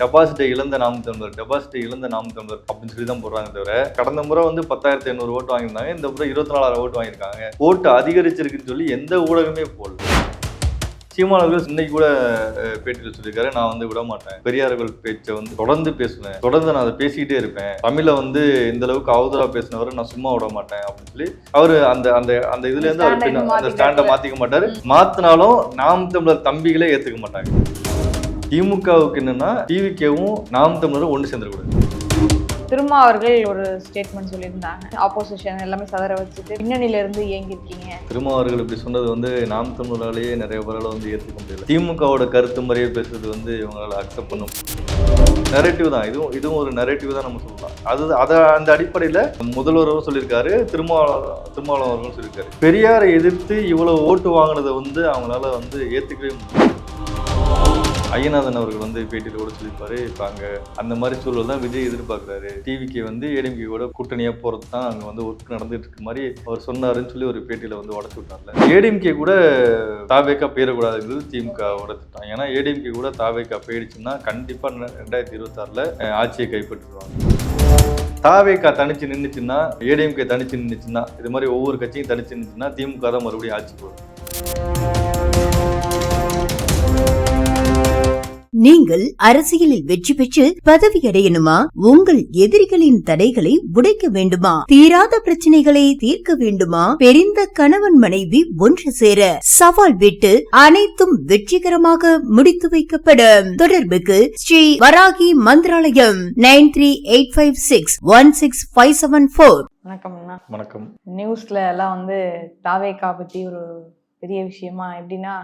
டெபாசிட்டை இழந்த நாம் தமிழர் டெபாசிட்டை இழந்த நாம் தமிழர் அப்படின்னு சொல்லி தான் போடுறாங்க தவிர கடந்த முறை வந்து பத்தாயிரத்தி ஐநூறு ஓட்டு வாங்கியிருந்தாங்க இந்த முறை இருபத்தி நாலாயிரம் ஓட்டு வாங்கியிருக்காங்க. ஓட்டு அதிகரிச்சிருக்குன்னு சொல்லி எந்த ஊடகமே போடல. சீமான் அவர்கள் இன்னைக்கு கூட பேட்டியில் சொல்லியிருக்காரு நான் வந்து விட மாட்டேன். பெரியார்கள் பேச்சை வந்து தொடர்ந்து பேசுவேன். தொடர்ந்து நான் அதை பேசிக்கிட்டே இருப்பேன். தமிழை வந்து இந்த அளவுக்கு அவதூறா பேசினவரை நான் சும்மா விட மாட்டேன் அப்படின்னு சொல்லி அவரு அந்த அந்த அந்த இதுல இருந்து அவர் அந்த. ஸ்டாண்டை மாத்திக்க மாட்டாரு. மாத்தினாலும் நாம் தமிழர் தம்பிகளே ஏத்துக்க மாட்டாங்க. திமுகவுக்கு என்னன்னா டிவிகேவும் நாம் தமிழரும் ஒன்று சேர்ந்துடக்கூடாது திருமா அவர்கள் ஒரு ஸ்டேட்மெண்ட் சொல்லியிருந்தாங்க. ஆப்போசிஷன் எல்லாமே சதற வச்சுட்டு பின்னணியில இருந்து இயங்கியிருக்கீங்க. திரும்ப அவர்கள் இப்படி சொன்னது வந்து நாம் தமிழராலேயே நிறைய பேரால வந்து ஏற்றுக்க முடியல. திமுகவோட கருத்து முறையே பேசுறது வந்து இவங்களால அக்செப்ட் பண்ண நெரேட்டிவ் தான். இதுவும் இதுவும் ஒரு நெரேட்டிவ் தான் நம்ம சொல்லலாம். அது அதை அந்த அடிப்படையில் முதல்வரும் சொல்லியிருக்காரு திருமாவளவன் திருமாவளவன் அவர்களும் சொல்லியிருக்காரு. பெரியாரை எதிர்த்து இவ்வளவு ஓட்டு வாங்கினதை வந்து அவங்களால வந்து ஏற்றுக்கவே முடியல. ஐயநாதன் அவர்கள் வந்து பேட்டியில் கூட சொல்லியிருப்பாரு. இப்போ அங்கே அந்த மாதிரி சூழல் தான் விஜய் எதிர்பார்க்குறாரு. டிவிக்கு வந்து ஏடிஎம்கே கூட கூட்டணியாக போகிறது தான் அங்கே வந்து ஒர்க் நடந்துட்டு இருக்க மாதிரி அவர் சொன்னாருன்னு சொல்லி ஒரு பேட்டியில் வந்து உடச்சு விட்டார்ல. ஏடிஎம்கே கூட தாவேக்கா போயிடக்கூடாதுங்கிறது திமுக உடச்சுட்டான் ஏன்னா ஏடிஎம்கே கூட தாவேக்கா போயிடுச்சுன்னா கண்டிப்பாக ரெண்டாயிரத்தி இருபத்தாறில் ஆட்சியை கைப்பற்றிடுவாங்க. தாவேக்கா தனிச்சு நின்றுச்சுன்னா ஏடிஎம்கே தனிச்சு நின்றுச்சுன்னா இது மாதிரி ஒவ்வொரு கட்சியும் தனிச்சு நின்றுச்சுன்னா திமுக தான் மறுபடியும் ஆட்சி போகும் நீங்கள் அரசியலில் வெற்றி பெற்று பதவி அடையணுமா உங்கள் எதிரிகளின் தடைகளை உடைக்க வேண்டுமா? தீராத பிரச்சனைகளை தீர்க்க வேண்டுமா? பெரிந்த கணவன் மனைவி ஒன்று சேர சவால் விட்டு அனைத்தும் வெற்றிகரமாக முடித்து வைக்கப்படும் தொடர்புக்கு Shri Varahi Mantralayam nine three eight five six one six five seven four. வணக்கம் வணக்கம். நியூஸ்ல எல்லாம் வந்து தாவேக்கா பத்தி ஒரு பெரிய விஷயமா எப்படின்னா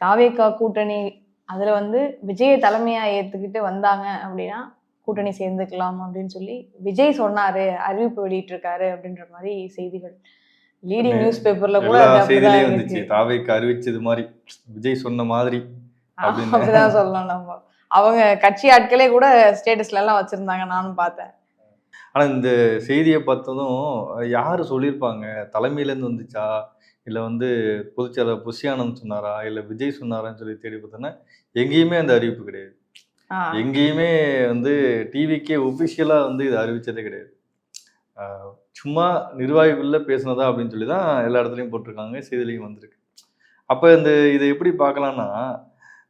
தாவேக்கா கூட்டணி அதுல வந்து விஜயை தலைமையா ஏத்துக்கிட்டு வந்தாங்க அப்படின்னா கூட்டணி சேர்ந்துக்கலாம் அப்படின்னு சொல்லி விஜய் சொன்னாரு அறிவிப்பு வெளியிட்டு இருக்காரு அப்படின்ற மாதிரி செய்திகள். லீடிங் நியூஸ் பேப்பர்ல கூட இருந்துச்சு. வந்துச்சு. தாவைக்கு அறிவிச்சது மாதிரி விஜய் சொன்ன மாதிரி. அப்படிதான் சொல்லலாம் நம்ம. அவங்க கட்சி ஆட்களே கூட ஸ்டேட்டஸ்ல எல்லாம் வச்சிருந்தாங்க நானும் பார்த்தேன். ஆனா இந்த செய்தியை பார்த்ததும் யாரு சொல்லியிருப்பாங்க? தலைமையில இருந்து வந்துச்சா? இல்ல வந்து பொதுச்செயலர் புஷியானந்த் சொன்னாரா? இல்ல விஜய் சொன்னாரான்னு சொல்லி தேடி பார்த்தோன்னா எங்கேயுமே அந்த அறிவிப்பு கிடையாது. எங்கேயுமே வந்து டிவிக்கே ஒஃபிஷியலாக வந்து இது அறிவிச்சதே கிடையாது. சும்மா நிர்வாகிக்குள்ள பேசுனதா அப்படின்னு சொல்லி தான் எல்லா இடத்துலையும் போட்டிருக்காங்க செய்திலையும் வந்திருக்கு. அப்போ இந்த இதை எப்படி பார்க்கலாம்னா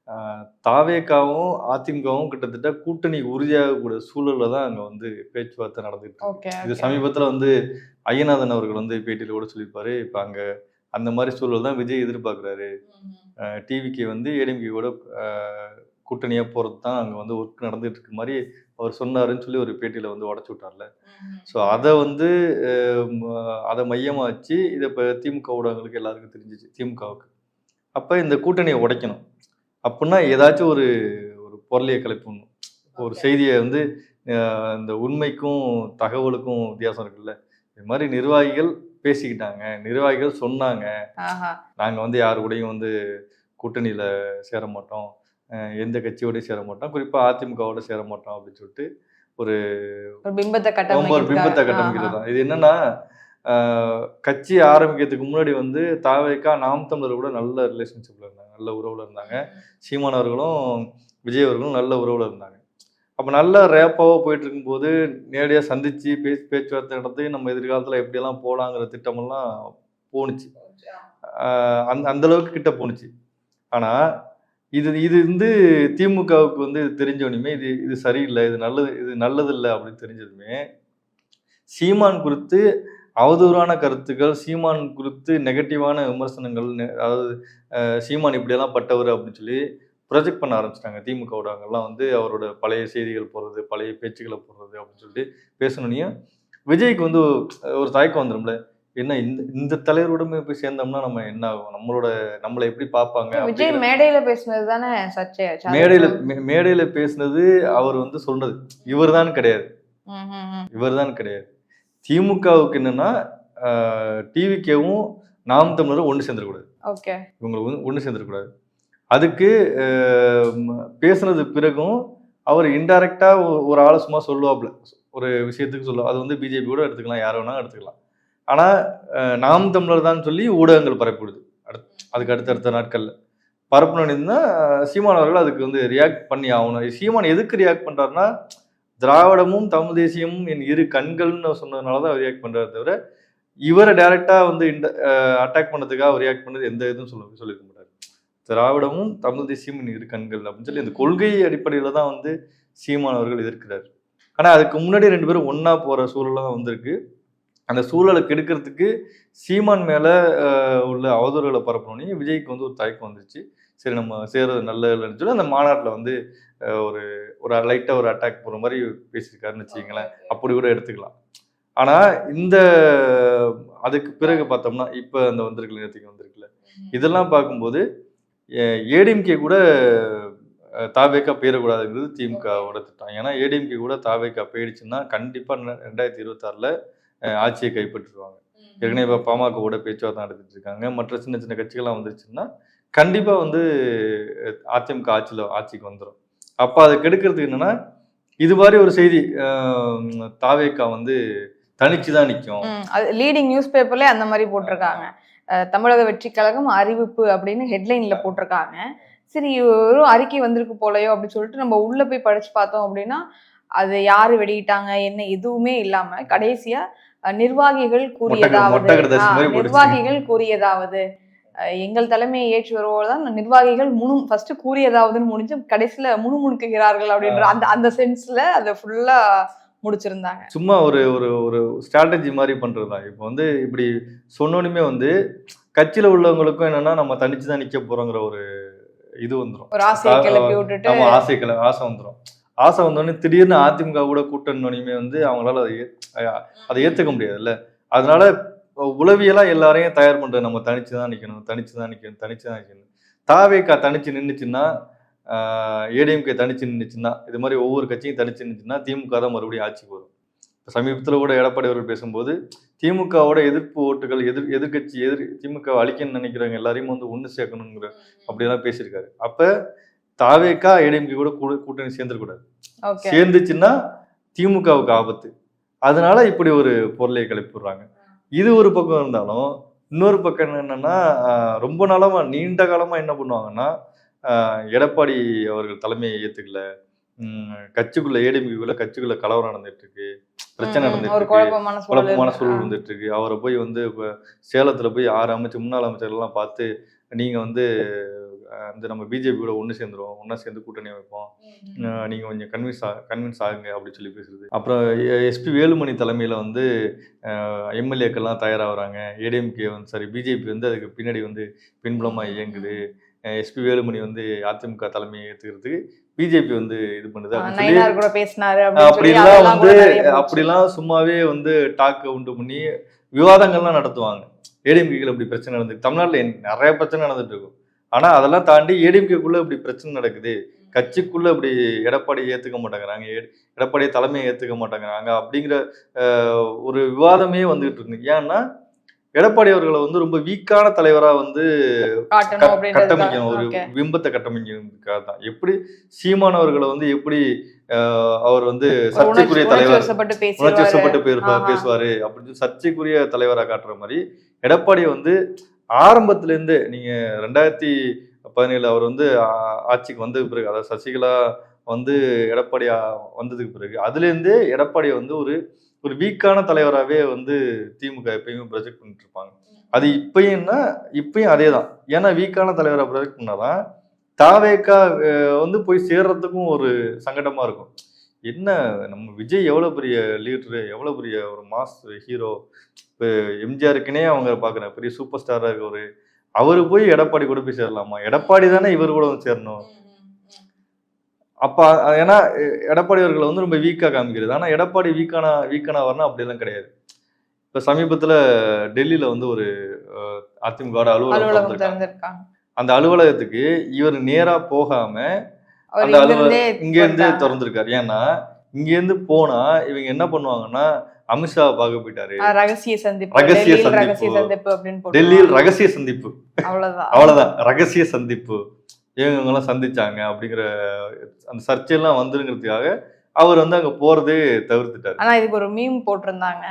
ஆஹ் தாவேக்காவும் அதிமுகவும் கிட்டத்தட்ட கூட்டணி உறுதியாகக்கூடிய சூழல்ல தான் அங்கே வந்து பேச்சுவார்த்தை நடந்துட்டு இது சமீபத்தில் வந்து ஐயநாதன் அவர்கள் வந்து பேட்டியில் கூட சொல்லியிருப்பாரு. இப்போ அங்கே அந்த மாதிரி சூழல் தான் விஜய் எதிர்பார்க்குறாரு. டிவிக்கு வந்து ஏடிஎம்கே கூட கூட்டணியாக போகிறது தான் அங்கே வந்து ஒர்க் நடந்துட்டு இருக்க மாதிரி அவர் சொன்னாருன்னு சொல்லி ஒரு பேட்டியில் வந்து உடச்சி விட்டார்ல. ஸோ அதை வந்து அதை மையமாக வச்சு இதை இப்போ திமுக ஊடகங்களுக்கு எல்லாருக்கும் தெரிஞ்சிச்சு திமுகவுக்கு அப்போ இந்த கூட்டணியை உடைக்கணும். அப்படின்னா ஏதாச்சும் ஒரு ஒரு பொருளையை கிளப்பணும் ஒரு செய்தியை வந்து இந்த உண்மைக்கும் தகவலுக்கும் வித்தியாசம் இருக்குல்ல. இது மாதிரி நிர்வாகிகள் பேசிக்கிட்டாங்க. நிர்வாகிகள் சொன்னாங்க. நாங்கள் வந்து யாரு கூடயும் வந்து கூட்டணியில் சேர மாட்டோம். எந்த கட்சியோடயும் சேர மாட்டோம். குறிப்பாக அதிமுகவோட சேர மாட்டோம் அப்படின்னு சொல்லிட்டு ஒரு பிம்பத்தை ரொம்ப ஒரு பிம்பத்தை. கட்டமைக்கிறது தான் இது என்னன்னா கட்சி ஆரம்பிக்கிறதுக்கு முன்னாடி வந்து தாவேக்கா நாம் தமிழர் கூட நல்ல ரிலேஷன்ஷிப்ல இருந்தாங்க. நல்ல உறவுல இருந்தாங்க. சீமான் அவர்களும் விஜய் அவர்களும் நல்ல உறவுல இருந்தாங்க. அப்போ நல்ல ரேப்பாக போயிட்டு இருக்கும்போது நேரடியாக சந்தித்து பேச்சு பேச்சுவார்த்தை நடத்தி நம்ம எதிர்காலத்தில் எப்படியெல்லாம் போகலாங்கிற திட்டமெல்லாம் போணுச்சு. அந்த அந்தளவுக்கு கிட்ட போணுச்சு. ஆனால் இது இது வந்து திமுகவுக்கு வந்து இது தெரிஞ்சவனுமே இது இது சரியில்லை இது நல்லது இது நல்லது இல்லை அப்படின்னு தெரிஞ்சதுமே சீமான் குறித்து அவதூறான கருத்துக்கள் சீமான் குறித்து நெகட்டிவான விமர்சனங்கள் நெ- அதாவது சீமான் இப்படியெல்லாம் பட்டவர் அப்படின்னு சொல்லி ப்ரொஜெக்ட் பண்ண ஆரம்பிச்சிட்டாங்க. திமுக ஊடகங்கள்லாம் வந்து அவரோட பழைய செய்திகள் போடுறது பழைய பேச்சுக்களை போடுறது அப்படின்னு சொல்லிட்டு பேசணுனையும் விஜய்க்கு வந்து ஒரு தயக்கம் வந்துடும்ல என்ன இந்த இந்த தலைவரோடமே போய் சேர்ந்தோம்னா நம்ம என்ன ஆகும்? நம்மளோட நம்மளை எப்படி பார்ப்பாங்க விஜய் மேடையில பேசுனது தானே சர்ச்சையாச்சு மேடையில மேடையில பேசுனது அவர் வந்து சொல்றது. இவர்தான் கிடையாது. இவர்தான் கிடையாது. திமுகவுக்கு என்னன்னா டிவிக்கேவும் நாம் தமிழரும் ஒன்று சேர்ந்துடக்கூடாது. ஓகே. இவங்களை வந்து ஒன்று சேர்ந்துடக்கூடாது. அதுக்கு பேசுனது பிறகும் அவர் இன்டைரக்டாக ஒரு ஆளை சும்மா சொல்லுவாப்ல ஒரு விஷயத்துக்கு சொல்லுவோம் அது வந்து பிஜேபி கூட எடுத்துக்கலாம். யார் வேணாலும் எடுத்துக்கலாம். ஆனால் நாம் தமிழர் தான் சொல்லி ஊடகங்கள் பரப்பிவிடுது. அடுத்து அதுக்கு அடுத்தடுத்த நாட்களில். பரப்பணும்னா சீமான் அவர்கள் அதுக்கு வந்து ரியாக்ட் பண்ணி ஆகணும். சீமான் எதுக்கு ரியாக்ட் பண்ணுறாருன்னா திராவிடமும் தமிழ் தேசியமும் என் இரு கண்கள்னு சொன்னதுனால தான் ரியாக்ட் பண்ணுறாரு தவிர இவரை டைரெக்டாக வந்து இந்த அட்டாக் பண்ணதுக்காக ரியாக்ட் பண்ணது எந்த இதுவும் சொல்ல சொல்லியிருக்க திராவிடமும் தமிழ் தேசியமும் இரு கண்கள் அப்படின்னு சொல்லி இந்த கொள்கை அடிப்படையில தான் வந்து சீமான் அவர்கள் எதிர்க்கிறார். ஆனா அதுக்கு முன்னாடி ரெண்டு பேரும் ஒண்ணா போற சூழல் தான் வந்திருக்கு. அந்த சூழலை கெடுக்கிறதுக்கு சீமான் மேல உள்ள அவதூறுகளை பரப்பணுன்னே விஜய்க்கு வந்து ஒரு தயக்கம் வந்துருச்சு. சரி நம்ம சேர்றது நல்ல இல்லைன்னு சொல்லி அந்த மாநாட்டில் வந்து ஒரு ஒரு லைட்டாக ஒரு அட்டாக் போகிற மாதிரி பேசியிருக்காருன்னு வச்சுக்கங்களேன். அப்படி கூட எடுத்துக்கலாம். ஆனால் இந்த அதுக்கு பிறகு பார்த்தோம்னா இப்போ அந்த வந்திருக்குல்ல நேற்றுக்கு வந்திருக்குல்ல. இதெல்லாம் பார்க்கும்போது ஏடிஎம்கே கூட தாவேக்கா போயிடக்கூடாதுங்கிறது திமுகவோட திட்டம். ஏன்னா ஏடிஎம்கே கூட தாவேக்கா போயிடுச்சுன்னா கண்டிப்பாக ரெண்டாயிரத்தி இருபத்தாறில் ஆட்சியை கைப்பற்றிடுவாங்க ஏற்கனவே இப்போ பாமக கூட பேச்சுவார்த்தை நடத்திட்டு இருக்காங்க. மற்ற சின்ன சின்ன கட்சிகள்லாம் வந்துருச்சுன்னா கண்டிப்பாக வந்து அதிமுக ஆட்சியில் ஆட்சிக்கு வந்துடும் அப்போ அதை கெடுக்கிறதுக்கு என்னன்னா இது மாதிரி ஒரு செய்தி தாவேக்கா வந்து தனிச்சு தான் நிற்கும் லீடிங் நியூஸ் பேப்பர்ல அந்த மாதிரி போட்டிருக்காங்க. தமிழக வெற்றி கழகம் அறிவிப்பு அப்படின்னு ஹெட்லைன்ல போட்டிருக்காங்க. சரி ஒரு அறிக்கை வந்திருக்கு போலயோ அப்படின்னு சொல்லிட்டு நம்ம உள்ள போய் படிச்சு பார்த்தோம் அப்படின்னா அது யாரு வெளியிட்டாங்க என்ன எதுவுமே இல்லாம கடைசியா நிர்வாகிகள் கூறியதாவது. நிர்வாகிகள் கூறியதாவது. எங்கள் தலைமையை ஏற்றி வருவோம் தான் நிர்வாகிகள் முனு ஃபர்ஸ்ட் கூறியதாவதுன்னு முடிஞ்சு கடைசியில முணுமுணுக்குகிறார்கள் அப்படின்ற அந்த அந்த சென்ஸ்ல அதை ஃபுல்லா முடிச்சிருந்தாங்க. சும்மா ஒரு ஒரு ஒரு ஸ்ட்ராட்டஜி மாதிரி பண்றது? தான் இப்போ வந்து இப்படி சொன்னோனுமே வந்து கட்சியில் உள்ளவங்களுக்கும் என்னன்னா நம்ம தனிச்சு தான் நிற்க போறோங்கிற ஒரு இது வந்துடும் ஒரு ஆசையை கிளப்பி விட்டுட்டு நம்ம ஆசைக்களை ஆசை வந்துடும் ஆசை வந்தோடனே திடீர்னு அதிமுக கூட கூட்டணியுமே வந்து அவங்களால அதை அதை ஏத்துக்க முடியாதுல்ல. அதனால உளவியலா எல்லாரையும் தயார் பண்றது நம்ம தனிச்சு தான் நிக்கணும் தனிச்சு தான் நிக்கணும் தனிச்சு தான் நிக்கணும். தாவேக்கா தனிச்சு நின்றுச்சுன்னா ஏடிஎம்கே தனிச்சு நின்றுச்சுன்னா இது மாதிரி ஒவ்வொரு கட்சியும் தனிச்சு நின்றுச்சுன்னா திமுக தான் மறுபடியும் ஆட்சிக்கு வரும். இப்ப சமீபத்தில் கூட எடப்பாடி அவர்கள் பேசும்போது திமுகவோட எதிர்ப்பு ஓட்டுகள் எதிர் எதிர்கட்சி எதிர் திமுக அழிக்கணும்னு நினைக்கிறவங்க எல்லாரையும் வந்து ஒன்று சேர்க்கணுங்கிற அப்படியெல்லாம் பேசியிருக்காரு. அப்ப தாவேக்கா ஏடிஎம்கே கூட கூட்டணி சேர்ந்துடக்கூடாது சேர்ந்துச்சுன்னா திமுகவுக்கு ஆபத்து. அதனால இப்படி ஒரு பொருளை கிளப்பி விடுறாங்க இது ஒரு பக்கம் இருந்தாலும் இன்னொரு பக்கம் என்னன்னா ரொம்ப நாளமா நீண்ட காலமா என்ன பண்ணுவாங்கன்னா எடப்பாடி அவர்கள் தலைமையை ஏத்துக்கல. உம் கட்சிக்குள்ள ஏடிஎம்கேக்குள்ள கட்சிக்குள்ள கலவரம் நடந்துட்டு இருக்கு பிரச்சனை நடந்துட்டு இருக்கு. குழப்பமான சூழல் வந்துட்டு இருக்கு அவரை போய் வந்து இப்ப சேலத்துல போய் ஆறு அமைச்சர் முன்னாள் அமைச்சர்லாம் பார்த்து நீங்க வந்து அஹ், இந்த நம்ம பிஜேபி கூட ஒன்று சேர்ந்துருவோம். ஒன்றா சேர்ந்து கூட்டணி வைப்போம் அஹ், நீங்க கொஞ்சம் கன்வின்ஸ் ஆ கன்வின்ஸ் ஆகுங்க அப்படின்னு சொல்லி பேசுறது. அப்புறம் எஸ்பி வேலுமணி தலைமையில வந்து எம்எல்ஏக்கள்லாம் தயாராகிறாங்க. ஏடிஎம்கே வந்து சாரி பிஜேபி வந்து அதுக்கு பின்னாடி வந்து பின்புலமா இயங்குது. எஸ்பி வேலுமணி வந்து அதிமுக தலைமையை ஏத்துக்கிறதுக்கு பிஜேபி வந்து இது பண்ணுது அப்படிலாம் வந்து. அப்படிலாம் சும்மாவே வந்து டாக்க உண்டு பண்ணி விவாதங்கள்லாம் நடத்துவாங்க. ஏடிஎம்கேல இப்படி பிரச்சனை நடந்து தமிழ்நாட்டுல நிறைய பிரச்சனை நடந்துட்டு இருக்கும். ஆனா அதெல்லாம் தாண்டி ஏடிஎம்கேக்குள்ள இப்படி பிரச்சனை நடக்குது. கட்சிக்குள்ள இப்படி எடப்பாடி ஏத்துக்க மாட்டேங்கிறாங்க. எட- எடப்பாடி தலைமையை ஏத்துக்க மாட்டேங்கிறாங்க அப்படிங்கிற ஒரு விவாதமே வந்துகிட்டு இருக்கு. ஏன்னா எடப்பாடி அவர்களை வந்து ரொம்ப வீக்கான தலைவரா வந்து. கட்டமைக்கணும் ஒரு. பிம்பத்தை கட்டமைக்கிறதுக்காக தான் எப்படி சீமானவர்களை வந்து எப்படி அவர் வந்து சர்ச்சைக்குரிய தலைவர் வசப்பட்டு உணர்ச்சி பேசிடுவாரு. வசப்பட்டு பேசுவார் அப்படின்னு சொல்லி சர்ச்சைக்குரிய தலைவரா காட்டுற மாதிரி எடப்பாடி வந்து ஆரம்பத்துல இருந்து நீங்க ரெண்டாயிரத்தி பதினேழு அவர் வந்து ஆட்சிக்கு வந்ததுக்கு பிறகு அதாவது சசிகலா வந்து எடப்பாடி வந்ததுக்கு பிறகு அதுல இருந்தே எடப்பாடியை வந்து ஒரு ஒரு வீக்கான தலைவராகவே வந்து திமுக எப்பயுமே ப்ரொஜெக்ட் பண்ணிட்டு இருப்பாங்க அது இப்பயும்னா இப்பயும் அதே தான் ஏன்னா வீக்கான தலைவரை ப்ரொஜெக்ட் பண்ணாதான் தாவேக்கா வந்து போய் சேர்றதுக்கும் ஒரு சங்கடமா இருக்கும். என்ன நம்ம விஜய் எவ்வளோ பெரிய லீடரு எவ்வளோ பெரிய ஒரு மாஸ் ஹீரோ இப்போ எம்ஜிஆருக்குனே அவங்க பார்க்குறேன் பெரிய சூப்பர் ஸ்டாராக இருக்க ஒரு அவர் போய் எடப்பாடி கூட போய் சேரலாமா? எடப்பாடி தானே இவர் கூட வந்து சேரணும். அப்போ ஏன்னா எடப்பாடி அவர்களை வந்து ரொம்ப வீக்காக காமிக்கிறது. ஆனால் எடப்பாடி வீக்கானா வீக்கானா வரனா அப்படிலாம் கிடையாது. இப்போ சமீபத்தில் டெல்லியில் வந்து ஒரு அதிமுக அலுவலகம் திறந்திருக்காங்க. அந்த அலுவலகத்துக்கு இவர் நேரா போகாம அவர் அந்த அலுவலகம் இங்கிருந்தே இங்க இருந்து வந்தாங்க. திறந்திருக்காரு. ஏன்னா இங்க இருந்து போனா இவங்க என்ன பண்ணுவாங்கன்னா அமித்ஷா பார்க்க போயிட்டாரு. ரகசிய சந்திப்பு. ரகசிய டெல்லியில் சந்திப்பு. டெல்லியில் ரகசிய சந்திப்பு. அவ்வளவுதான். அவ்வளவுதான். ரகசிய சந்திப்பு. இவங்க எல்லாம் சந்திச்சாங்க அப்படிங்கிற அந்த சர்ச்சையெல்லாம் வந்துருங்கிறதுக்காக அவர் வந்து அங்க போறதே தவிர்த்துட்டாரு. ஆனா இதுக்கு ஒரு மீம் போட்டிருந்தாங்க.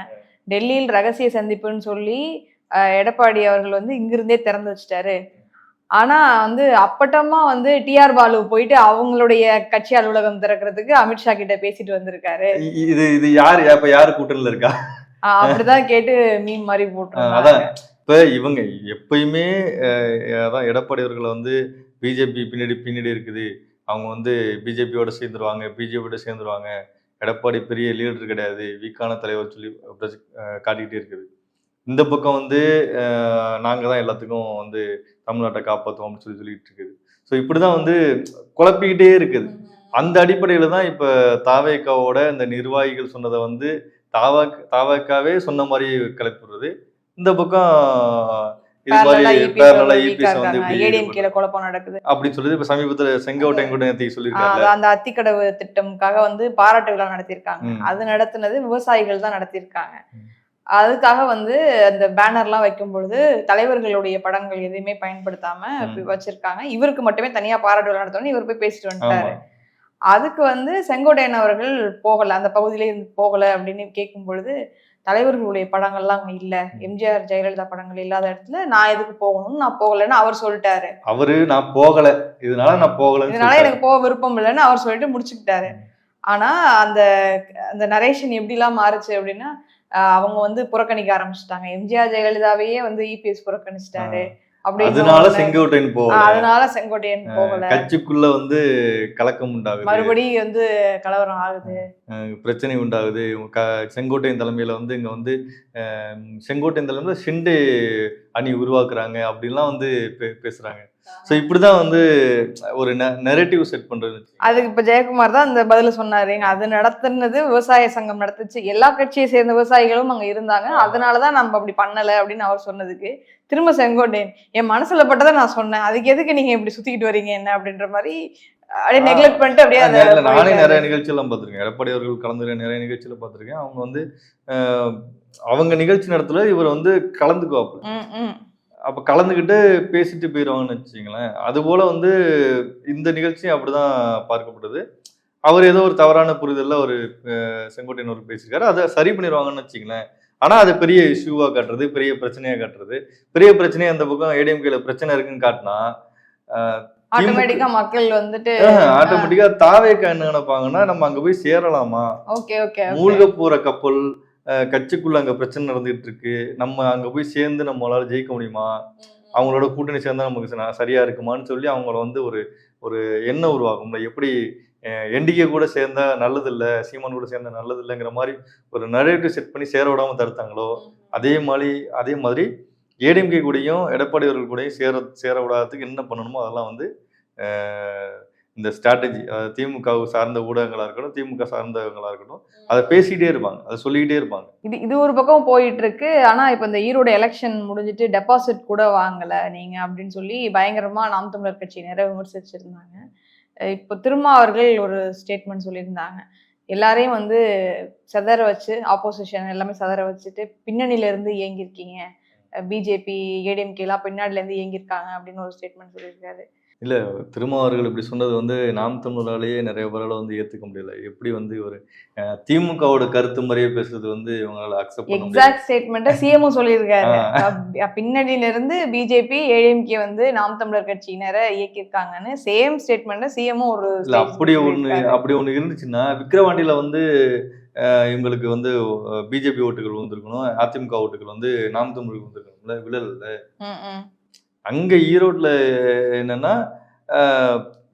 டெல்லியில் ரகசிய சந்திப்புன்னு சொல்லி எடப்பாடி அவர்கள் வந்து இங்கிருந்தே திறந்து வச்சுட்டாரு. ஆனா வந்து அப்பட்டமா வந்து டிஆர் பாலு போயிட்டு அவங்களுடைய கட்சி அலுவலகம் திறக்கிறதுக்கு அமித்ஷா கிட்ட பேசிட்டு வந்திருக்காரு. இது இது யாரு அப்ப யாரு கூட்டணியில இருக்கா? அப்படிதான் கேட்டு மீன் மாதிரி போட்டு அதான். இப்ப இவங்க எப்பயுமே அதான் எடப்பாடி அவர்களை வந்து பிஜேபி பின்னாடி பின்னாடி இருக்குது. அவங்க வந்து பிஜேபியோட சேர்ந்துருவாங்க பிஜேபியோட சேர்ந்துருவாங்க. எடப்பாடி பெரிய லீடர் கிடையாது. வீக்கான தலைவர் சொல்லி காட்டிக்கிட்டே இருக்குது. இந்த பக்கம் வந்து நாங்கள் தான் எல்லாத்துக்கும் வந்து தமிழ்நாட்டை காப்பாற்றுவோம் அப்படின்னு சொல்லி சொல்லிட்டு இருக்குது. ஸோ இப்படி தான் வந்து குழப்பிக்கிட்டே இருக்குது. அந்த அடிப்படையில் தான் இப்போ தாவேக்காவோட இந்த நிர்வாகிகள் சொன்னதை வந்து தாவா தாவேக்காவே சொன்ன மாதிரி கிளப்பிடுறது இந்த பக்கம் இது மாதிரி பேரலா இபிஎஸ் வந்து இப்படி ஏடிஎம்கேல குழப்பம் நடக்குது. அப்படின்னு சொல்லி இப்போ சமீபத்தில் செங்கோட்டையன் கூட நேற்று ஆஹ் சொல்லியிருக்காங்க அது அந்த அத்திக்கடவு திட்டம்காக வந்து பாராட்டு விழா நடத்தியிருக்காங்க. அது நடத்துனது விவசாயிகள் தான் நடத்தியிருக்காங்க. அதுக்காக வந்து அந்த பேனர்லாம் வைக்கும் பொழுது தலைவர்களுடைய படங்கள் எதையுமே பயன்படுத்தாம வச்சிருக்காங்க. இவருக்கு மட்டுமே தனியா பாராட்டு விழா நடத்தணும் இவர் போய் பேசிட்டு வந்துட்டாரு. அதுக்கு வந்து செங்கோட்டையன் அவர்கள் போகல. அந்த பகுதியில இருந்து போகல அப்படின்னு கேட்கும் பொழுது தலைவர்களுடைய படங்கள்லாம் அங்க இல்ல. எம்ஜிஆர் ஜெயலலிதா படங்கள் இல்லாத இடத்துல நான் எதுக்கு போகணும்னு நான் போகலைன்னு அவர் சொல்லிட்டாரு. அவரு நான் போகல. இதனால நான் போகலன்னு இதனால. எனக்கு போக விருப்பம் இல்லைன்னு அவர் சொல்லிட்டு முடிச்சுக்கிட்டாரு. ஆனா அந்த அந்த நரேஷன் எப்படிலாம் மாறுச்சு அப்படின்னா அவங்க வந்து புறக்கணிக்க ஆரம்பிச்சிட்டாங்க. எம்ஜிஆர் ஜெயலலிதாவையே வந்து இபிஎஸ் புறக்கணிச்சிட்டாரு. அப்படின்னு அதனால. செங்கோட்டையன் போகல. அதனால செங்கோட்டையன் போகல. கட்சிக்குள்ள வந்து கலக்கம் உண்டாகுது. மறுபடியும் வந்து கலவரம் ஆகுது. பிரச்சனை உண்டாகுது. செங்கோட்டையன் தலைமையில வந்து இங்க வந்து செங்கோட்டையன் தலைமையில ஷிண்டே அணி உருவாக்குறாங்க அப்படின்லாம் வந்து பேசுறாங்க. ஸோ இப்படிதான் வந்து ஒரு நெரேட்டிவ் செட் பண்றது. அதுக்கு இப்ப ஜெயக்குமார் தான் அந்த பதில சொன்னாரு. "ஏங்க, அது நடத்துனது விவசாய சங்கம் நடத்துச்சு. எல்லா கட்சியை சேர்ந்த விவசாயிகளும் அங்க இருந்தாங்க. அதனாலதான் நம்ம அப்படி பண்ணல அப்படின்னு அவர் சொன்னதுக்கு. திரும்ப செங்கோட்டையன். என் மனசுல பட்டதை நான் சொன்னேன். அதுக்கு எதுக்கு நீங்க இப்படி சுத்திக்கிட்டு வரீங்க என்ன அப்படின்ற மாதிரி அப்படியே. நெக்லெக்ட் பண்ணிட்டு அப்படியே அதை நானே. நிறைய நிகழ்ச்சியெல்லாம் பார்த்துருக்கேன். எடப்பாடி அவர்கள் கலந்துக்கிற நிறைய நிகழ்ச்சியில பார்த்துருக்கேன். அவங்க வந்து அவங்க நிகழ்ச்சி நடத்துல இவர் வந்து ம். அப்ப கலந்துக்கிட்டு பேசிட்டு போயிடுவாங்கன்னு வச்சுங்களேன் அதுபோல வந்து இந்த நிகழ்ச்சியும் அப்படிதான் பார்க்கப்படுது. அவர் ஏதோ ஒரு தவறான புரிதல்ல ஒரு செங்கோட்டையன் ஒரு பேசியிருக்காரு. அதை சரி பண்ணிடுவாங்கன்னு வச்சுங்களேன் ஆனா அது பெரிய இஷ்யூவா காட்டுறது பெரிய பிரச்சனையா காட்டுறது. பெரிய பிரச்சனையா அந்த பக்கம் ஏடிஎம்கேல பிரச்சனை இருக்குன்னு காட்டினா ஆட்டோமேட்டிக்கா மக்கள் வந்துட்டு ஆட்டோமேட்டிக்கா தாவேக்கா என்ன நினைப்பாங்கன்னா நம்ம அங்க போய் சேரலாமா? ஓகே ஓகே மூழ்க போற கப்பல் கட்சிக்குள்ள அங்க பிரச்சனை நடந்துகிட்டு இருக்கு நம்ம அங்க போய் சேர்ந்து நம்மளால ஜெயிக்க முடியுமா? அவங்களோட கூட்டணி சேர்ந்தா நமக்கு சரியா இருக்குமான்னு சொல்லி அவங்கள வந்து ஒரு ஒரு எண்ணம் உருவாகும்ல எப்படி என்டிகே கூட சேர்ந்தா நல்லது இல்ல சீமான் கூட சேர்ந்தா நல்லது இல்லைங்கிற மாதிரி ஒரு நரேட்டிவ் செட் பண்ணி சேர விடாம தடுத்தாங்களோ அதே மாதிரி அதே மாதிரி ஏடிஎம்கே கூடயும் எடப்பாடி அவர்கள் கூடயும் சேர சேர விடாததுக்கு என்ன பண்ணணுமோ அதெல்லாம் வந்து இந்த ஸ்ட்ராட்டஜி திமுக சார்ந்த ஊடகங்களா இருக்கட்டும் திமுக சார்ந்தவங்களா இருக்கட்டும் அதை பேசிக்கிட்டே இருப்பாங்க அதை சொல்லிக்கிட்டே இருப்பாங்க. இது இது ஒரு பக்கம் போயிட்டு இருக்கு ஆனா இப்ப இந்த ஈரோடு எலெக்ஷன் முடிஞ்சிட்டு டெபாசிட் கூட வாங்கல நீங்க அப்படின்னு சொல்லி பயங்கரமா நாம் தமிழர் கட்சியினரை விமர்சிச்சிருந்தாங்க. இப்போ திருமா அவர்கள் ஒரு ஸ்டேட்மெண்ட் சொல்லியிருந்தாங்க. எல்லாரையும் வந்து செதற வச்சு ஆப்போசிஷன் எல்லாமே செதற வச்சுட்டு பின்னணியிலேருந்து இயங்கியிருக்கீங்க. பிஜேபி ஏடிஎம்கேலாம் பின்னாடிலேருந்து இயங்கியிருக்காங்க அப்படின்னு ஒரு ஸ்டேட்மெண்ட் சொல்லியிருக்காரு. இல்ல திருமாவர்கள் இப்படி சொன்னது வந்து நாம் தமிழராலேயே நிறைய பேரால வந்து ஏத்துக்க முடியல. எப்படி வந்து ஒரு திமுகவோட கருத்து மாதிரியே பேசுறது வந்து இவங்களால அக்செப்ட் பண்ண எக்ஸாக்ட் ஸ்டேட்மெண்ட்டை சிஎமும் சொல்லியிருக்காரு. பின்னணியில இருந்து பிஜேபி ஏடிஎம்கே வந்து நாம் தமிழர் கட்சியினரை இயக்கியிருக்காங்கன்னு சேம் ஸ்டேட்மெண்ட்டை சிஎமும் ஒரு இல்ல அப்படி சொல்லியிருக்காரு. அப்படி ஒண்ணு இருந்துச்சுன்னா விக்கிரவாண்டியில வந்து இவங்களுக்கு வந்து பிஜேபி ஓட்டுகள் வந்திருக்கணும் அதிமுக ஓட்டுகள் வந்து நாம் தமிழுக்கு வந்திருக்கணும்ல ம். அங்க ஈரோட்ல என்னன்னா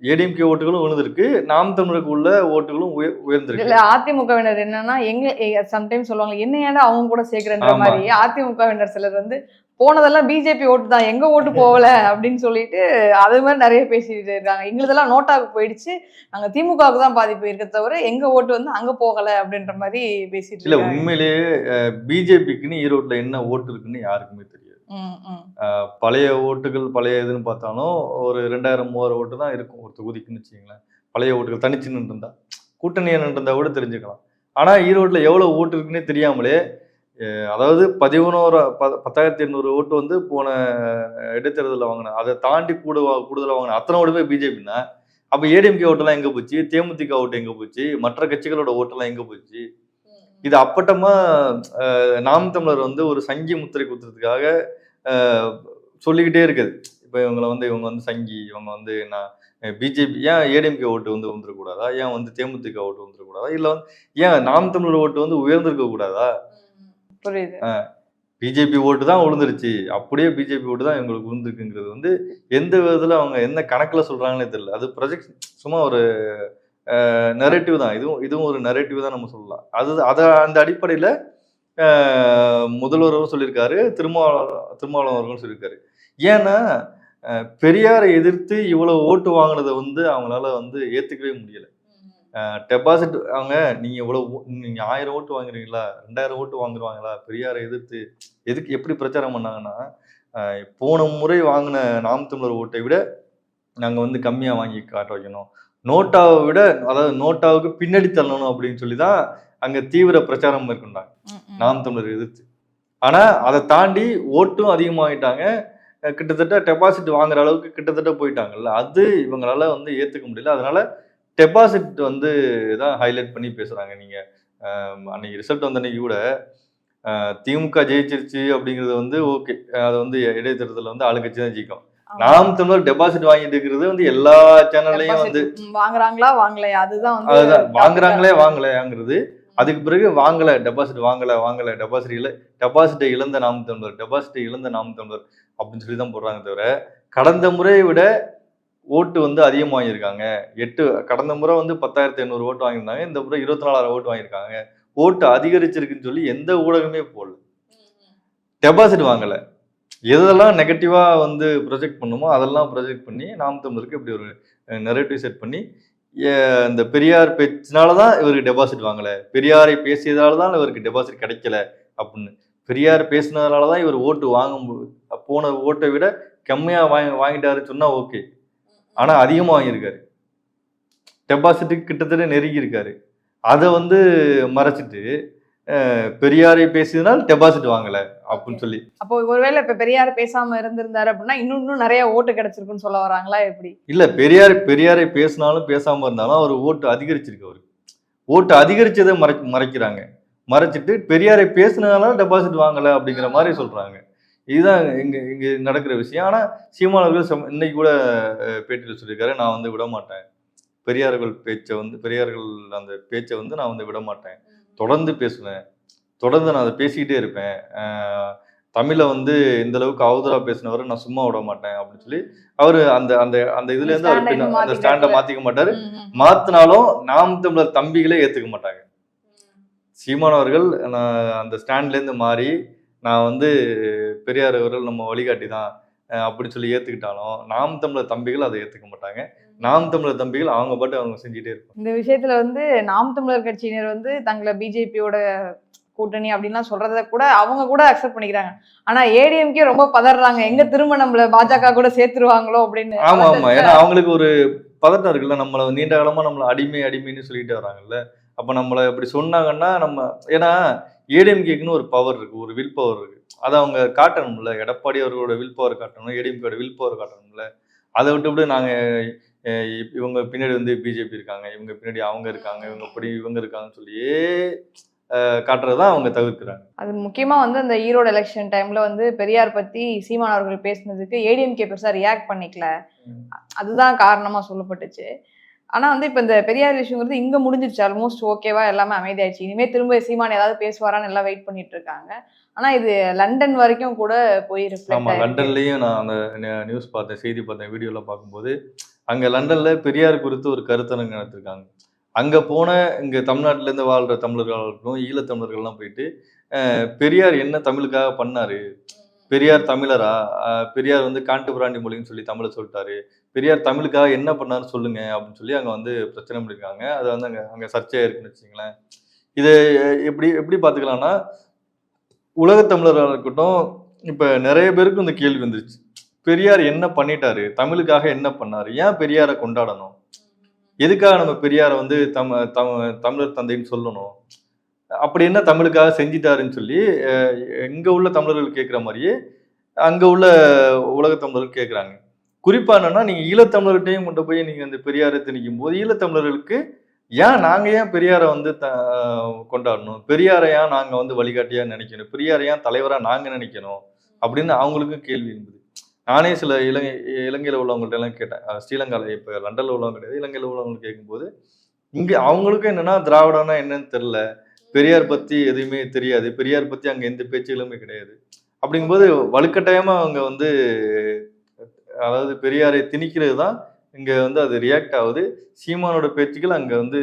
ஏடிஎம்கே ஓட்டுகளும் விழுந்திருக்கு. நாம் தமிழருக்கு உள்ள ஓட்டுகளும் உய- உயர்ந்திருக்கு. இதுல அதிமுகவினர் என்னன்னா எங்க சம்டைம்ஸ் சொல்லுவாங்க என்ன ஏன்டா அவங்க கூட சேர்க்கிறன்ற. மாதிரி? அதிமுகவினர் சிலர் வந்து போனதெல்லாம் பிஜேபி ஓட்டு தான் எங்க ஓட்டு போகல? அப்படின்னு சொல்லிட்டு அது மாதிரி நிறைய பேசிட்டு இருக்காங்க. எங்களுதெல்லாம் நோட்டாவுக்கு போயிடுச்சு. நாங்க திமுகவுக்கு தான் பாதிப்பு இருக்க தவிர எங்க ஓட்டு வந்து அங்க போகல அப்படின்ற மாதிரி பேசிட்டு இல்ல உண்மையிலேயே பிஜேபிக்குன்னு ஈரோட்ல என்ன ஓட்டு இருக்குன்னு யாருக்குமே தெரியாது. ம், ம். அஹ், பழைய ஓட்டுகள் பழைய இதுன்னு பார்த்தாலும் ஒரு ரெண்டாயிரம் மூவாயிரம் ஓட்டு தான் இருக்கும் ஒரு தொகுதிக்குன்னு வச்சுக்கங்களேன். பழைய ஓட்டுகள் தனிச்சு நின்று கூட்டணியை கூட்டணி நின்று கூட தெரிஞ்சுக்கலாம். ஆனால் ஈரோட்டில் எவ்வளவு ஓட்டு இருக்குன்னே தெரியாமலே அதாவது பதினோரு ப- பத்தாயிரத்தி எண்ணூறு ஓட்டு வந்து போன இடைத்தேர்தலில் வாங்கினேன். அதை தாண்டி கூட கூடுதலாக வாங்கினேன். வாங்கின அத்தனை ஓட்டு போய் பிஜேபின்னா அப்போ ஏடிஎம்கே ஓட்டெல்லாம் எங்கே போச்சு? தேமுதிக ஓட்டு எங்கே போச்சு? மற்ற கட்சிகளோட ஓட்டெல்லாம் எங்கே போச்சு? இது அப்பட்டமா நாம் தமிழர் வந்து ஒரு சங்கி முத்திரை குத்துறதுக்காக சொல்லிக்கிட்டே இருக்குது. இப்போ இவங்களை வந்து இவங்க வந்து சங்கி இவங்க வந்து நான் பிஜேபி ஏன் ஏடிஎம்கே ஓட்டு வந்து வந்துடக்கூடாதா ஏன் வந்து தேமுதிக ஓட்டு வந்துடக்கூடாதா இல்லை வந்து ஏன் நாம் தமிழர் ஓட்டு வந்து உயர்ந்திருக்க கூடாதா? புரியுது. பிஜேபி ஓட்டு தான் விழுந்துருச்சு அப்படியே பிஜேபி ஓட்டு தான் இவங்களுக்கு விழுந்திருக்குங்கிறது வந்து எந்த விதத்தில் அவங்க என்ன கணக்கில் சொல்கிறாங்கன்னே தெரியல. அது ப்ரொஜெக்ட் சும்மா ஒரு நெரேட்டிவ் தான். இதுவும் இதுவும் ஒரு நெரேட்டிவ் தான் நம்ம சொல்லலாம். அது அதை அந்த அடிப்படையில் முதல்வரும் சொல்லியிருக்காரு திருமாவளவன் திருமாவளவன் அவர்களும் சொல்லியிருக்காரு. ஏன்னா பெரியாரை எதிர்த்து இவ்வளோ ஓட்டு வாங்கினதை வந்து அவங்களால வந்து ஏற்றுக்கவே முடியலை. டெபாசிட் அவங்க நீங்கள் இவ்வளோ ஓ- ஆயிரம் ஓட்டு வாங்குறீங்களா? ரெண்டாயிரம் ஓட்டு வாங்குவாங்களா? பெரியாரை எதிர்த்து எதுக்கு எப்படி பிரச்சாரம் பண்ணாங்கன்னா போன முறை வாங்கின நாம் தமிழர் ஓட்டை விட நாங்கள் வந்து கம்மியாக வாங்கி காட்ட வைக்கணும். நோட்டாவை விட அதாவது நோட்டாவுக்கு பின்னாடி தள்ளணும் அப்படின்னு சொல்லி தான் அங்க தீவிர பிரச்சாரம் மேற்கொண்டாங்க. நாம் தமிழர் எதிர்த்து. ஆனா அதை தாண்டி ஓட்டும் அதிகமாகிட்டாங்க கிட்டத்தட்ட டெபாசிட் வாங்குற அளவுக்கு கிட்டத்தட்ட போயிட்டாங்கல்ல. அது இவங்களால வந்து ஏத்துக்க முடியல. அதனால டெபாசிட் வந்து தான் ஹைலைட் பண்ணி பேசுறாங்க நீங்க. அஹ் அன்னைக்கு ரிசல்ட் வந்த அன்னைக்கு கூட திமுக ஜெயிச்சிருச்சு அப்படிங்கிறது வந்து ஓகே அது வந்து இடைத்தேர்தலில் வந்து ஆளுங்கட்சி தான் ஜெயிக்கும். நாம் தமிழர் டெபாசிட் வாங்கிட்டு இருக்கிறது வந்து எல்லா சேனல்லையும் வந்து வாங்குறாங்களா வாங்கலையா? அதுதான் அதுதான். வாங்குறாங்களே வாங்கலையாங்கிறது. அதுக்கு பிறகு வாங்கல டெபாசிட் வாங்கல வாங்கல டெபாசிட் இல்ல. டெபாசிட்டை இழந்த நாம் தமிழர் டெபாசிட்டை இழந்த நாம் தமிழர் அப்படின்னு சொல்லி தான் போடுறாங்க தவிர கடந்த முறையை விட ஓட்டு வந்து அதிகமாக வாங்கியிருக்காங்க. எட்டு கடந்த முறை வந்து பத்தாயிரத்தி ஐநூறு ஓட்டு வாங்கியிருந்தாங்க. இந்த முறை இருபத்தி நாலாயிரம் ஓட்டு வாங்கியிருக்காங்க. ஓட்டு அதிகரிச்சிருக்குன்னு சொல்லி எந்த ஊடகமே போடல. டெபாசிட் வாங்கல. எதெல்லாம் நெகட்டிவாக வந்து ப்ரொஜெக்ட் பண்ணுமோ அதெல்லாம் ப்ரொஜெக்ட் பண்ணி நாம் தமிழருக்கு இப்படி ஒரு நெரேட்டிவ் செட் பண்ணி இந்த பெரியார் பேச்சினால தான் இவருக்கு டெபாசிட் வாங்கலை. பெரியாரை பேசியதால தான் இவருக்கு டெபாசிட் கிடைக்கல அப்படின்னு. பெரியார் பேசினதுனால தான் இவர் ஓட்டு வாங்கும் போன ஓட்டை விட கம்மியாக வாங்கி வாங்கிட்டாருன்னு சொன்னால் ஓகே. ஆனால் அதிகமாக வாங்கியிருக்காரு. டெபாசிட்டுக்கு கிட்டத்தட்ட நெருங்கியிருக்காரு. அதை வந்து மறைச்சிட்டு பெரியாரை பேசியதனால் டெபாசிட் வாங்கல அப்படின்னு சொல்லி. அப்போ ஒருவேளை இப்ப பெரியார் பேசாம இருந்திருந்தாரு அப்படின்னா இன்னும் இன்னும் நிறைய ஓட்டு கிடைச்சிருக்குன்னு சொல்ல வராங்களா எப்படி? இல்ல பெரியார் பெரியாரை பேசினாலும் பேசாம இருந்தாலும் அவர் ஓட்டு அதிகரிச்சிருக்கு அவருக்கு ஓட்டு அதிகரிச்சதை மறை மறைக்கிறாங்க. மறைச்சிட்டு பெரியாரை பேசினால டெபாசிட் வாங்கல அப்படிங்கிற மாதிரி சொல்றாங்க. இதுதான் இங்க இங்க நடக்கிற விஷயம். ஆனா சீமானவர்கள் இன்னைக்கு கூட பேட்டியில் சொல்லியிருக்காரு நான் வந்து விட மாட்டேன் பெரியார்கள் பேச்சை வந்து பெரியார்கள் அந்த பேச்சை வந்து நான் வந்து விட மாட்டேன் தொடர்ந்து பேசுவேன். தொடர்ந்து நான் அதை பேசிக்கிட்டே இருப்பேன். தமிழை வந்து இந்த அளவுக்கு அவதூறா பேசினவரை நான் சும்மா விட மாட்டேன் அப்படின்னு சொல்லி அவரு அந்த அந்த அந்த இதுல இருந்து அவர் அந்த ஸ்டாண்டை. மாத்திக்க மாட்டாரு. மாத்தினாலும் நாம் தமிழர் தம்பிகளே ஏத்துக்க மாட்டாங்க. சீமானவர்கள் நான் அந்த ஸ்டாண்ட்ல இருந்து மாறி நான் வந்து பெரியார் அவர்கள் நம்ம வழிகாட்டி தான் அப்படின்னு சொல்லி ஏத்துக்கிட்டாலும் நாம் தமிழர் தம்பிகள் அதை ஏத்துக்க மாட்டாங்க. நாம் தமிழர் தம்பிகள் அவங்க பாட்டு அவங்க செஞ்சுட்டே இருப்பாங்க. இந்த விஷயத்துல வந்து நாம் தமிழர் கட்சியினர் வந்து தங்களை பிஜேபியோட கூட்டணி அப்படின்லாம் சொல்றத கூட அவங்க கூட அக்செப்ட் பண்ணிக்கிறாங்க. ஆனா ஏடிஎம்கே ரொம்ப பதறாங்க. எங்க திரும்ப நம்மள பாஜக கூட சேர்த்துருவாங்களோ அப்படின்னு. ஆமா ஆமா. ஏன்னா அவங்களுக்கு ஒரு பதட்டம் இருக்குல்ல. நம்மள நீண்ட காலமா நம்மள அடிமை அடிமைன்னு சொல்லிட்டு வராங்கல்ல அப்ப நம்மள இப்படி சொன்னாங்கன்னா நம்ம ஏன்னா ஏடிஎம்கேக்குன்னு ஒரு பவர் இருக்கு ஒரு வில் பவர் இருக்கு. அதை அவங்க காட்டணும்ல. எடப்பாடி அவர்களோட வில் பவர் காட்டணும் ஏடிஎம்கேட வில் பவர் காட்டணும்ல. அதை விட்டு நாங்க அஹ் இப்- இவங்க பின்னாடி வந்து பிஜேபி இருக்காங்க இவங்க பின்னாடி அவங்க இருக்காங்க இவங்க இப்படி இவங்க இருக்காங்கன்னு சொல்லியே காட்டுறதான் அவங்க தவிர்க்கிறாங்க. அது முக்கியமா வந்து அந்த ஈரோடு எலெக்ஷன் டைம்ல வந்து பெரியார் பத்தி சீமான் அவர்கள் பேசினதுக்கு ஏடிஎம்கே பெருசா ரியாக்ட் பண்ணிக்கல. அதுதான் காரணமா சொல்லப்பட்டுச்சு. ஆனா வந்து இப்ப இந்த பெரியார் விஷயங்கிறது இங்க முடிஞ்சிருச்சு. ஆல்மோஸ்ட் ஓகேவா எல்லாமே அமைதியாயிடுச்சு. இனிமே திரும்ப சீமான் ஏதாவது பேசுவாரான்னு எல்லாம் வெயிட் பண்ணிட்டு இருக்காங்க. ஆனா இது லண்டன் வரைக்கும் கூட போய் ஆமா லண்டன்லயும் நான் அந்த நியூஸ் பார்த்தேன் செய்தி பார்த்தேன் வீடியோல பார்க்கும்போது அங்க லண்டன்ல பெரியார் குறித்து ஒரு கருத்தரங்கு நடத்திருக்காங்க. அங்க போன இங்க தமிழ்நாட்டிலேருந்து இருந்து வாழ்ற தமிழர்களாக இருக்கட்டும் ஈழத்தமிழர்கள்லாம் போயிட்டு பெரியார் என்ன தமிழுக்காக பண்ணாரு? பெரியார் தமிழரா? பெரியார் வந்து காட்டு பிராண்டி மொழின்னு சொல்லி தமிழை சொல்லிட்டாரு. பெரியார் தமிழுக்காக என்ன பண்ணாரு சொல்லுங்க அப்படின்னு சொல்லி அங்க வந்து பிரச்சனை பண்ணிருக்காங்க. அது வந்து அங்க அங்க சர்ச்சையா இருக்குன்னு வச்சுங்களேன் இது எப்படி எப்படி பாத்துக்கலாம்னா உலகத்தமிழராக இருக்கட்டும் இப்ப நிறைய பேருக்கு இந்த கேள்வி வந்துருச்சு. பெரியார் என்ன பண்ணிட்டாரு? தமிழுக்காக என்ன பண்ணாரு? ஏன் பெரியாரை கொண்டாடணும்? எதுக்காக நம்ம பெரியாரை வந்து தம தமிழர் தந்தைன்னு சொல்லணும்? அப்படி என்ன தமிழுக்காக செஞ்சிட்டாருன்னு சொல்லி இங்கே உள்ள தமிழர்கள் கேட்குற மாதிரியே அங்க உள்ள உலக தமிழர்கள் கேட்குறாங்க குறிப்பா என்னன்னா நீங்க ஈழத்தமிழர்கிட்டையும் கொண்டு போய் நீங்க அந்த பெரியாரை திணிக்கும் போது ஈழத்தமிழர்களுக்கு ஏன் நாங்க ஏன் பெரியாரை வந்து த கொண்டாடணும்? பெரியாரை ஏன் நாங்க வந்து வழிகாட்டியா நினைக்கணும்? பெரியாரை ஏன் தலைவரா நாங்க நினைக்கணும்? அப்படின்னு அவங்களுக்கும் கேள்வி இருந்தது நானே சில இலங்கை இலங்கையில் உள்ளவங்கள்ட்ட எல்லாம் கேட்டேன். ஸ்ரீலங்காவில் இப்போ லண்டனில் உள்ளவங்க கிடையாது இலங்கையில் உள்ளவங்க கேட்கும்போது இங்கே அவங்களுக்கும் என்னென்னா திராவிடம்னா என்னன்னு தெரில பெரியார் பற்றி எதுவுமே தெரியாது. பெரியார் பற்றி அங்கே எந்த பேச்சுகளுமே கிடையாது. அப்படிங்கும்போது வலுக்கட்டாயமாக அவங்க வந்து அதாவது பெரியாரை திணிக்கிறது தான் இங்கே வந்து அது ரியாக்ட் ஆகுது. சீமானோட பேச்சுக்கள் அங்கே வந்து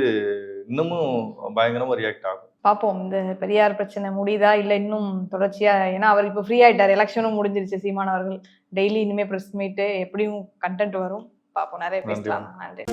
இன்னமும் பயங்கரமாக ரியாக்ட் ஆகும். பார்ப்போம் இந்த பெரியார் பிரச்சனை முடியுதா? இல்லை இன்னும் தொடர்ச்சியா ஏன்னா அவர் இப்போ ஃப்ரீ ஆயிட்டார். எலெக்ஷனும் முடிஞ்சிருச்சு சீமான் அவர்கள். டெய்லி இனிமே ப்ரெஸ் மீட்டு எப்படியும் கண்டென்ட் வரும். பார்ப்போம் நிறைய. பேசலாம். நன்றி